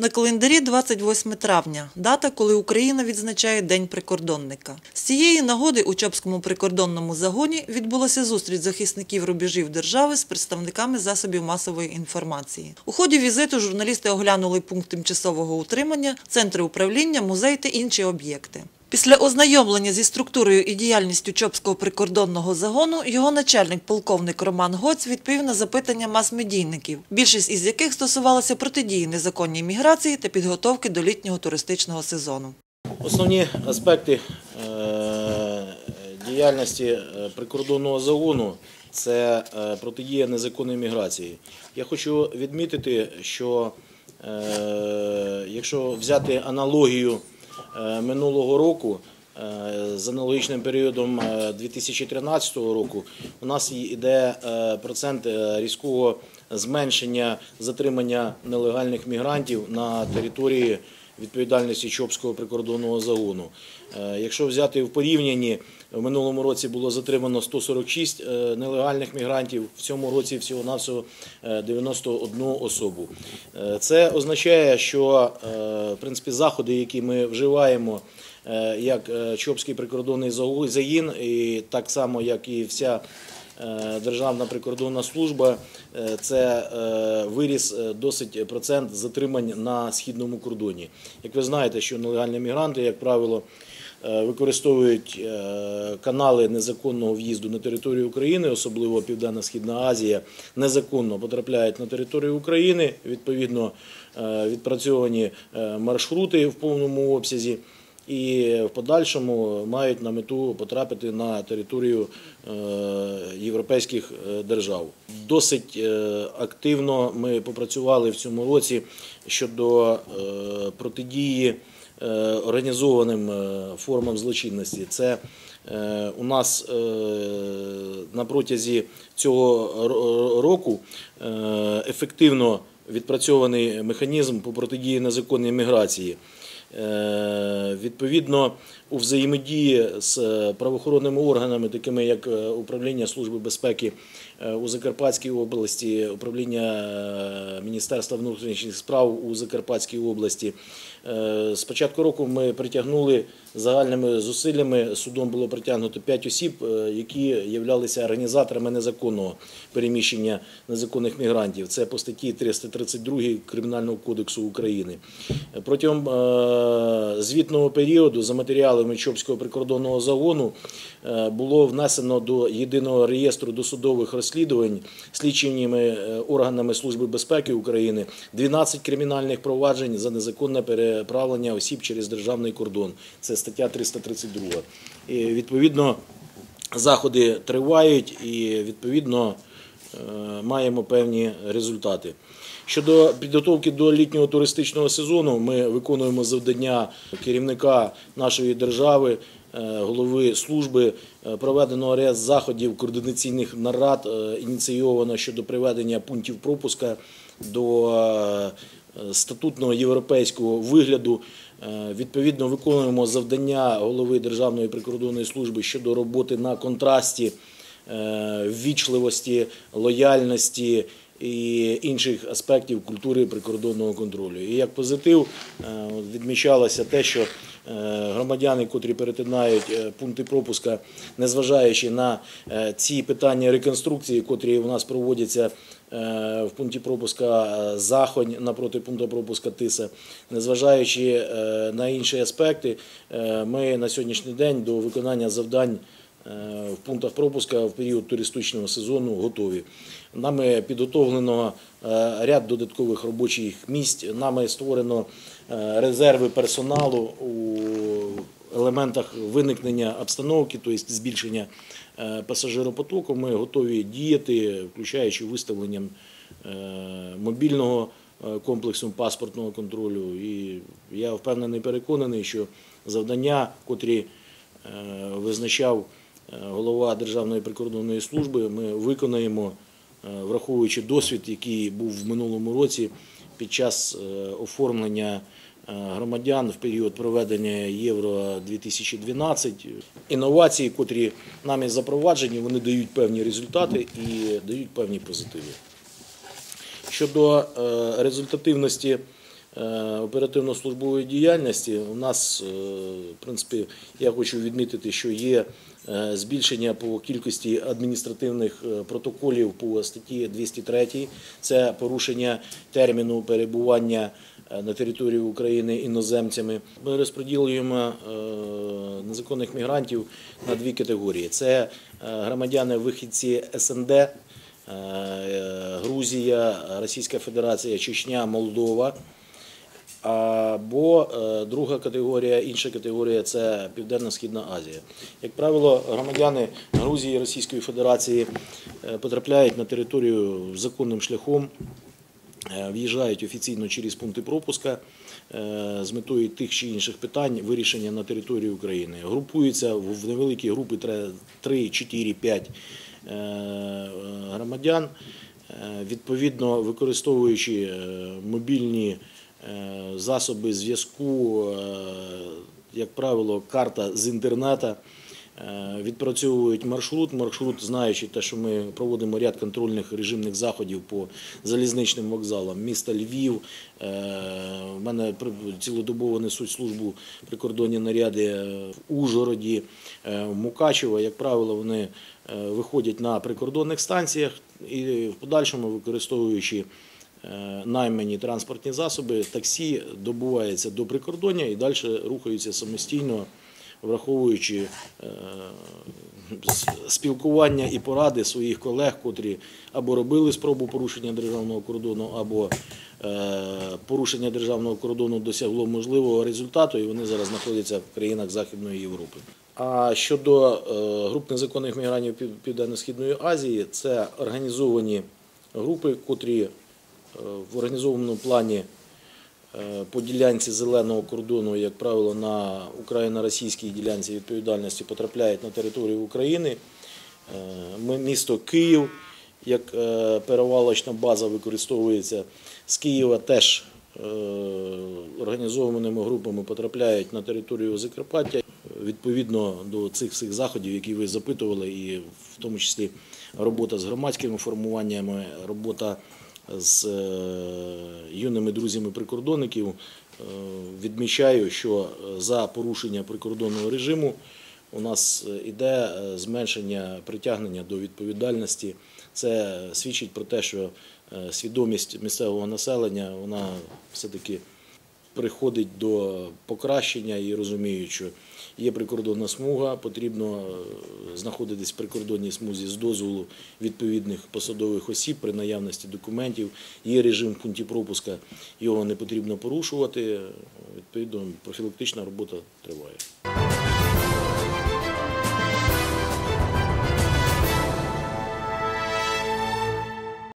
На календарі 28 травня, дата, коли Україна відзначає День прикордонника. З цієї нагоди у Чопському прикордонному загоні відбулася зустріч захисників рубежів держави з представниками засобів масової інформації. У ході візиту журналісти оглянули пункт тимчасового утримання, центри управління, музей та інші об'єкти. Після ознайомлення зі структурою і діяльністю Чопського прикордонного загону його начальник полковник Роман Гоць відповів на запитання мас-медійників, більшість із яких стосувалася протидії незаконній міграції та підготовки до літнього туристичного сезону. Основні аспекти е, діяльності е, прикордонного загону це е, протидія незаконної міграції. Я хочу відмітити, що якщо взяти аналогію минулого року. е, З аналогічним періодом е, 2013 року у нас йде е, процент е, різкого зменшення затримання нелегальних мігрантів на території відповідальності Чопського прикордонного загону. Е, Якщо взяти в порівнянні, в минулому році було затримано 146 е, нелегальних мігрантів, в цьому році всього-навсього е, 91 особу. Е, Це означає, що в принципі, заходи, які ми вживаємо, як Чопський прикордонний загін, і так само, як і вся Державна прикордонна служба е, це е, виріс е, досить процент затримань на східному кордоні. Як ви знаєте, що нелегальні мігранти, як правило, е, використовують е, канали незаконного в'їзду на територію України, особливо Південно-Східна Азія, незаконно потрапляють на територію України. Відповідно, е, відпрацьовані е, маршрути в повному обсязі і в подальшому мають на мету потрапити на територію е, європейських е, держав. Досить е, активно ми попрацювали в цьому році щодо протидії організованим формам злочинності. Це у нас на протязі цього року ефективно відпрацьований механізм по протидії незаконній міграції. Е, Відповідно, у взаємодії з е, правоохоронними органами, такими як е, управління Служби безпеки у Закарпатській області, управління е, Міністерства внутрішніх справ у Закарпатській області. Е, З початку року ми притягнули загальними зусиллями. Судом було притягнуто 5 осіб, е, які являлися організаторами незаконного переміщення незаконних мігрантів. Це по статті 332 Кримінального кодексу України. Протягом е, звітного періоду за матеріалами Чопського прикордонного загону е, було внесено до єдиного реєстру досудових розслідувань слідчими е, органами Служби безпеки України 12 кримінальних проваджень за незаконне переправлення осіб через державний кордон. Це стаття 332. І відповідно заходи тривають і відповідно е, маємо певні результати. Щодо підготовки до літнього туристичного сезону, ми виконуємо завдання керівника нашої держави, голови служби. Е, Проведено ряд заходів координаційних нарад, е, ініційовано щодо приведення пунктів пропуска до е, статутного європейського вигляду. Е, Відповідно, виконуємо завдання голови Державної прикордонної служби щодо роботи на контрасті е, ввічливості, лояльності і інших аспектів культури прикордонного контролю. І як позитив е, відмічалося те, що е, громадяни, котрі перетинають е, пункти пропуска, незважаючи на е, ці питання реконструкції, котрі у нас проводяться е, в пункті пропуска е, Захонь напроти пункту пропуска Тиса, незважаючи е, на інші аспекти, е, ми на сьогоднішній день до виконання завдань е, в пунктах пропуска в період туристичного сезону готові. Нами підготовлено е, ряд додаткових робочих місць. Нами створено е, резерви персоналу у елементах виникнення обстановки, тобто збільшення е, пасажиропотоку. Ми готові діяти, включаючи виставленням е, мобільного е, комплексу паспортного контролю. І я впевнений, переконаний, що завдання, котрі визначав голова Державної прикордонної служби, ми виконаємо, враховуючи досвід, який був в минулому році під час оформлення громадян в період проведення Євро 2012. Інновації, котрі нами запроваджені, вони дають певні результати і дають певні позитиви. Щодо е, результативності е, оперативно-службової діяльності у нас, е, в принципі, я хочу відмітити, що є е, збільшення по кількості адміністративних е, протоколів по статті 203. Це порушення терміну перебування е, на території України іноземцями. Ми розподілюємо е, незаконних мігрантів на дві категорії: це е, громадяни вихідці СНД. е, Грузія, Російська Федерація, Чечня, Молдова. Або е, друга категорія, інша категорія це Південно-Східна Азія. Як правило, громадяни Грузії Російської Федерації е, потрапляють на територію законним шляхом, е, в'їжджають офіційно через пункти пропуска з метою тих чи інших питань вирішення на території України. Групуються в невеликі групи 3, 4, 5 е, громадян, відповідно використовуючи мобільні засоби зв'язку, е, як правило, карта з інтернета. Е, Відпрацьовують маршрут. Маршрут, знаючи те, що ми проводимо ряд контрольних режимних заходів по залізничним вокзалам міста Львів. Е, В мене цілодобово несуть службу прикордонні наряди е, в Ужгороді, е, в Мукачево. Як правило, вони е, виходять на прикордонних станціях і в подальшому використовуючи е, наймані транспортні засоби, таксі добувається до прикордоння і далі рухаються самостійно враховуючи е, спілкування і поради своїх колег, котрі або робили спробу порушення державного кордону, або е, порушення державного кордону досягло можливого результату, і вони зараз знаходяться в країнах Західної Європи. А щодо груп незаконних мігрантів Південно-Східної Азії, це організовані групи, котрі в організованому плані Е, по ділянці зеленого кордону, як правило, на україно-російській ділянці відповідальності потрапляють на територію України. Е, Місто Київ як е, перевалочна база використовується. З Києва теж е, організованими групами потрапляють на територію Закарпаття. Відповідно до цих всіх заходів, які ви запитували, і в тому числі робота з громадськими формуваннями, робота з е, юними друзями прикордонників, е, відмічаю, що е, за порушення прикордонного режиму у нас іде зменшення притягнення до відповідальності. Це свідчить про те, що свідомість місцевого населення вона все-таки приходить до покращення і розуміють, що є прикордонна смуга, потрібно е, знаходитись в прикордонній смузі з дозволу відповідних посадових осіб при наявності документів. Є режим в пункті пропуска, його не потрібно порушувати. Відповідно, профілактична робота триває.